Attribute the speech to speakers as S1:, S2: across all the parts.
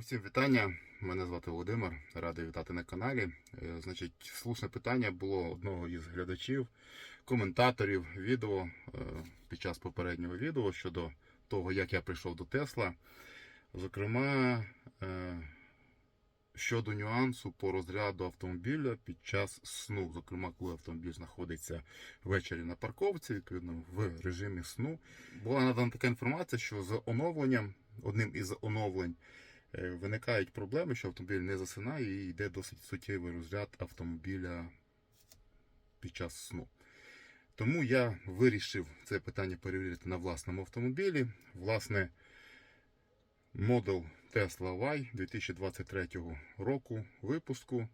S1: Усім вітання. Мене звати Володимир. Радий вітати на каналі. Е, Значить, слушне питання було одного із глядачів, коментаторів відео е, під час попереднього відео щодо того, як я прийшов до Тесла. Зокрема, е, щодо нюансу по розряду автомобіля під час сну. Зокрема, коли автомобіль знаходиться ввечері на парковці, відповідно в режимі сну. Була надана така інформація, що з оновленням, одним із оновлень. Е, виникають проблеми, що автомобіль не засинає і йде досить суттєвий розряд автомобіля під час сну. Тому я вирішив це питання перевірити на власному автомобілі. Власне, Model Tesla Y 2023 року випуску.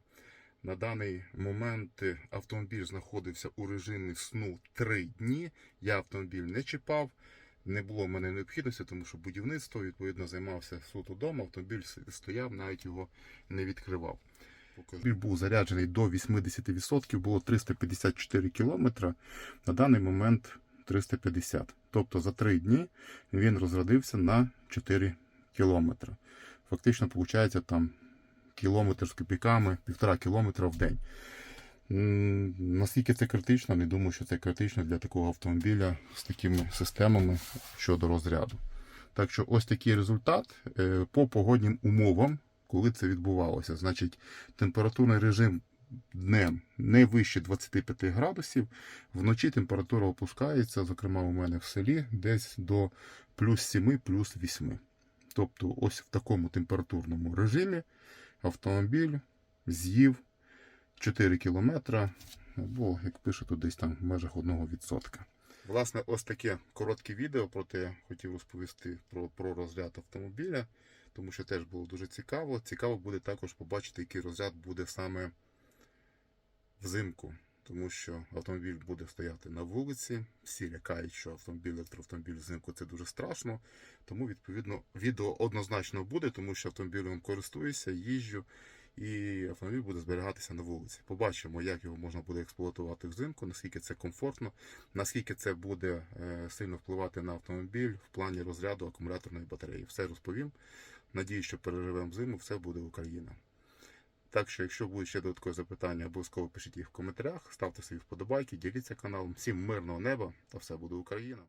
S1: На даний момент автомобіль знаходився у режимі сну 3 дні. Я автомобіль не чіпав. Не було в мене необхідності, тому що будівництво відповідно займався суто вдома. Автомобіль стояв, навіть його не відкривав. Автомобіль був заряджений до 80%, було 354 км. На даний момент 350. Тобто за 3 дні він розрядився на 4 км. Фактично, виходить там кілометр з копійками, півтора кілометра в день. Наскільки це критично, не думаю, що це критично для такого автомобіля з такими системами щодо розряду. Так що ось такий результат Е, по погоднім умовам, коли це відбувалося. Значить, температурний режим днем не вище 25 градусів, вночі температура опускається, зокрема у мене в селі, десь до плюс 7, плюс 8. Тобто, ось в такому температурному режимі автомобіль з'їв 4 кілометра, або, як пише тут, десь там в межах 1%. Власне, ось таке коротке відео, проте хотів розповісти про, про розряд автомобіля, тому що теж було дуже цікаво. Цікаво буде також побачити, який розряд буде саме взимку, тому що автомобіль буде стояти на вулиці. Всі лякають, що автомобіль, електроавтомобіль взимку це дуже страшно. Тому, відповідно, відео однозначно буде, тому що автомобілем користуюся, їжджу і автомобіль буде зберігатися на вулиці. Побачимо, як його можна буде експлуатувати взимку, наскільки це комфортно, наскільки це буде е, сильно впливати на автомобіль в плані розряду акумуляторної батареї. Все розповім. Надію, що переживемо зиму, все буде Україна. Так що, якщо будуть ще додаткові запитання, обов'язково пишіть їх в коментарях, ставте свої вподобайки, діліться каналом. Всім мирного неба та все буде Україна!